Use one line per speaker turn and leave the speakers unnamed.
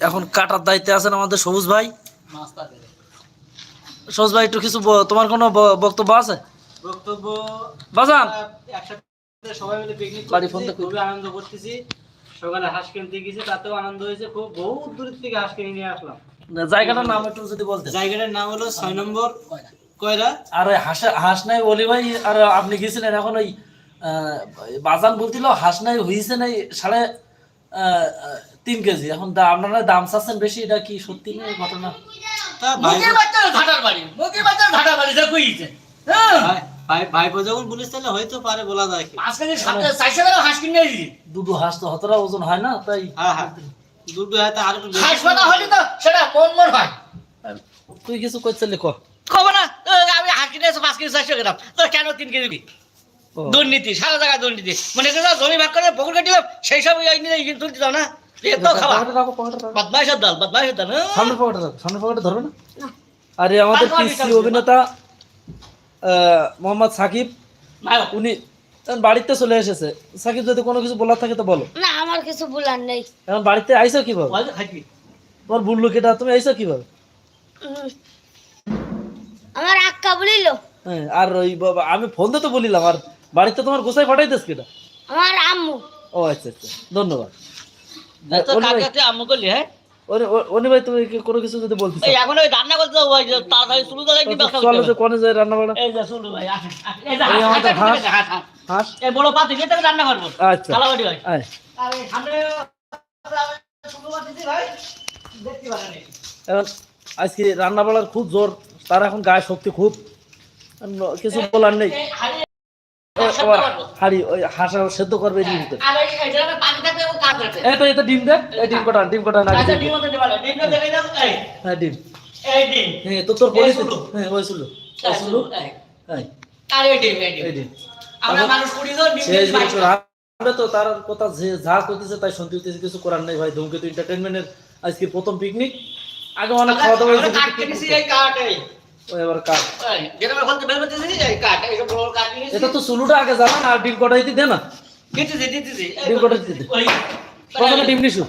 এখন কাটার দায়িত্বে আছেন আমাদের সবুজ ভাই। সবুজ ভাই একটু কিছু তোমার কোনো বক্তব্য আছে?
বক্তব্য
বাজান!
সবাই মিলে পিকনিক
বাড়ি ফোন
খুবই আনন্দ করতেছি। সকালে হাঁস কিনতে গেছি তাতেও আনন্দ হয়েছে খুব বহু দূর থেকে হাঁস কিনে নিয়ে আসলাম।
জায়গাটার নাম একটু যদি বলতে
জায়গাটার নাম হলো ছয় নম্বর কয়রা
আর হাঁস হাঁস নাই বলি ভাই আর আপনি গেছিলেন এখন ওই আহ, বাজান বলছিল হাঁস নাই হয়েছে নাই সাড়ে তিন কেজি। এখন দা- আপনারা দাম চাচ্ছেন বেশি এটা কি সত্যি ঘটনা?
হ্যাঁ।
ভাই- ভাই ভাইপো যখন বলিস তাহলে হয়তো পারে বলা যায় কি।
পাঁচ কেজি সাত চারশো টাকা হাঁস কিনে
দুটো হাঁস তো হতরা ওজন হয় না তাই
হ্যাঁ হ্যাঁ। দুটো আর
হলে তো সেটা মন মন হয়।
তুই কিছু করছিলি ক
কব না? আমি হাঁস কিনে পাঁচ কেজি চারশো গ্রাম। তো কেন তিন কেজি? দুর্নীতি সারা জায়গায় দুর্নীতি। মানে এটা জমি ভাগ করে বকুল কাটিলাম সেই সব তুলতে দাও না?
আরে আমাদের পিসি অভিনেতা মোহাম্মদ সাকিব উনি বাড়িতে চলে এসেছে। সাকিব যদি কোনো কিছু বলার থাকে তো বলো।
না আমার কিছু বলার নেই।
এখন বাড়িতে আইসো কীভাবে?
বল,
তোমার বুল্লু কেটা তুমি আইসো কীভাবে?
আমার আক্কা বলিল।
হ্যাঁ, আর ওই বাবা, আমি ফোন তো বলিলাম আর বাড়িতে তোমার গোসাই পাঠাইতেস কেটা
আমার আম্মু।
ও আচ্ছা আচ্ছা ধন্যবাদ। ভাই,
হ্যাঁ?
তুমি কি কোনো কিছু যদি বলতে চাও?
এখন ওই রান্না করতে যাব, ওই তাড়াতাড়ি শুরু করে একটু ব্যবসা
চলো যে কোনে যায় রান্না
এই যে শুরু ভাই, আসেন, আসেন। এই যে
আমাদের
হাঁস,
হাঁস।
হাঁস, হাঁস।
হাঁস।
এই বড় পাতি দিয়ে রান্না করব।
আচ্ছা
কালাবাটি ভাই।
আয়।
সামনে শুরু করতেছি ভাই দেখতে পারেন
এখন আজকে রান্না বাড়ার খুব জোর তার এখন গায়ে শক্তি খুব। কিছু বলার নেই।
হাড়ি
ওই হাঁসা সেদ্ধ করবে ভিতরে। তো এই তো ডিম দে এই ডিম কটা ডিম কটা না
আচ্ছা ডিম মতো দিবালে ডিমটা দেখে দাও এই।
হ্যাঁ ডিম।
এই ডিম।
হ্যাঁ তো তোর বলিস হ্যাঁ ওই শুলো ওই শুলো। হ্যাঁ।
আর ডিম এই ডিম। আমরা মানুষ কুড়ি জন ডিম
রান্না তো তার কথা যে যা করতেছে তাই শুনতে হইতেছে কিছু করার নেই ভাই। ধূমকেতু এন্টারটেনমেন্টের আজকে প্রথম পিকনিক আগে অনেক খাওয়া দাওয়া
আমরা
হয়েছে
কাঠ কেটেছি এই আমরা বড় কাঠ
এটা তো চুলুটা আগে জানা না আর ডিম কটা দিতে দে না।
দিতেছি দিতেছি
ডিম কটা দিতে ডিম নিশু